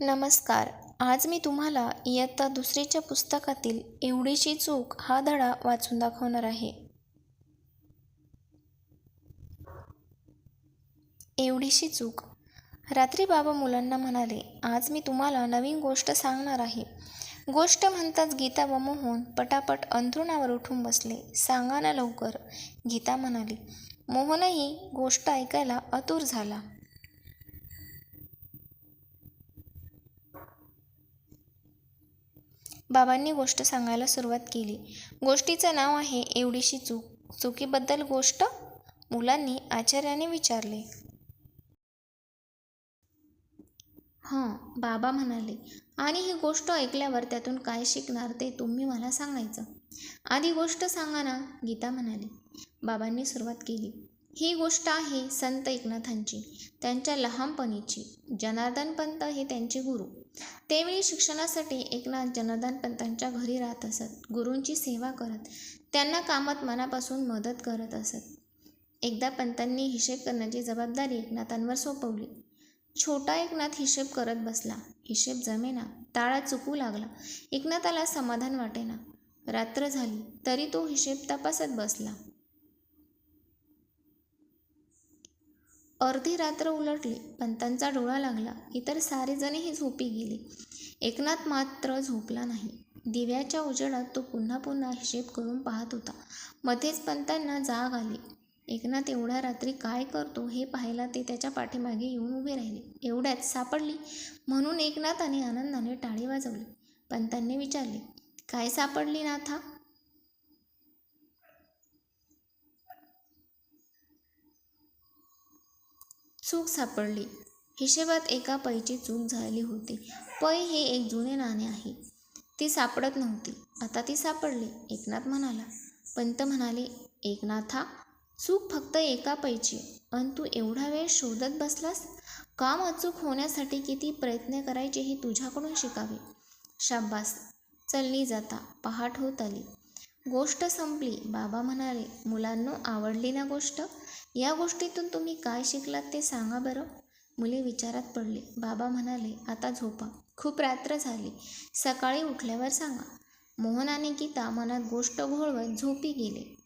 नमस्कार. आज मी तुम्हाला इयत्ता दुसरीच्या पुस्तकातील एवढीशी चूक हा धडा वाचून दाखवणार आहे. एवढीशी चूक. रात्री बाबा मुलांना म्हणाले आज मी तुम्हाला नवीन गोष्ट सांगणार आहे. गोष्ट म्हणताच गीता व मोहन पटापट अंथरुणावर उठून बसले. सांगा ना लवकर. गीता म्हणाली मोहनही गोष्ट ऐकायला आतुर झाला. बाबांनी गोष्ट सांगायला सुरुवात केली. गोष्टीचं नाव आहे एवढीशी चूक. चुकीबद्दल गोष्ट मुलांनी आचार्याने विचारले. हां बाबा म्हणाले आणि ही गोष्ट ऐकल्यावर त्यातून काय शिकणार ते तुम्ही मला सांगायचं. आधी गोष्ट सांगा ना गीता म्हणाली. बाबांनी सुरुवात केली. ही गोष्ट आहे संत एकनाथांची त्यांच्या लहानपणीची. जनार्दन पंत हे त्यांचे गुरु. त्यावेळी शिक्षणासाठी एकनाथ जनार्दन पंतांच्या घरी राहत असत. गुरूंची सेवा करत त्यांना कामात मनापासून मदत करत असत. एकदा पंतांनी हिशेब करण्याची जबाबदारी एकनाथांवर सोपवली. छोटा एकनाथ हिशेब करत बसला. हिशेब जमेना ताळा चुकू लागला. एकनाथाला समाधान वाटेना. रात्र झाली तरी तो हिशेब तपासत बसला. अर्धी रात्र उलटली पंतांचा डोळा लागला. इतर सारेजणही झोपी गेली. एकनाथ मात्र झोपला नाही. दिव्याच्या उजेडात तो पुन्हा पुन्हा हिशेब करून पाहत होता. मध्येच पंतांना जाग आली. एकनाथ एवढ्या रात्री काय करतो हे पाहायला ते त्याच्या पाठीमागे येऊन उभे राहिले. एवढ्यात सापडली म्हणून एकनाथाने आनंदाने टाळी वाजवली. पंतांनी विचारले काय सापडली नाथा? चूक सापडली. हिशेबात एका पैची चूक झाली होती. पै हे एक जुने नाणे आहे. ती सापडत नव्हती. आता ती सापडली एकनाथ म्हणाला. पंत म्हणाले एकनाथा चूक फक्त एका पैची अन तू एवढा वेळ शोधत बसलास? काम अचूक होण्यासाठी किती प्रयत्न करायचे हे तुझ्याकडून शिकावे? शाब्बास चलनी जाता पहाट होत आली. गोष्ट संपली. बाबा म्हणाले मुलांनो आवडली ना गोष्ट? या गोष्टीतून तुम्ही काय शिकलात ते सांगा बरं. मुले विचारात पडले. बाबा म्हणाले आता झोपा. खूप रात्र झाली. सकाळी उठल्यावर सांगा. मोहन आणि गीता मनात गोष्ट घोळवत झोपी गेले.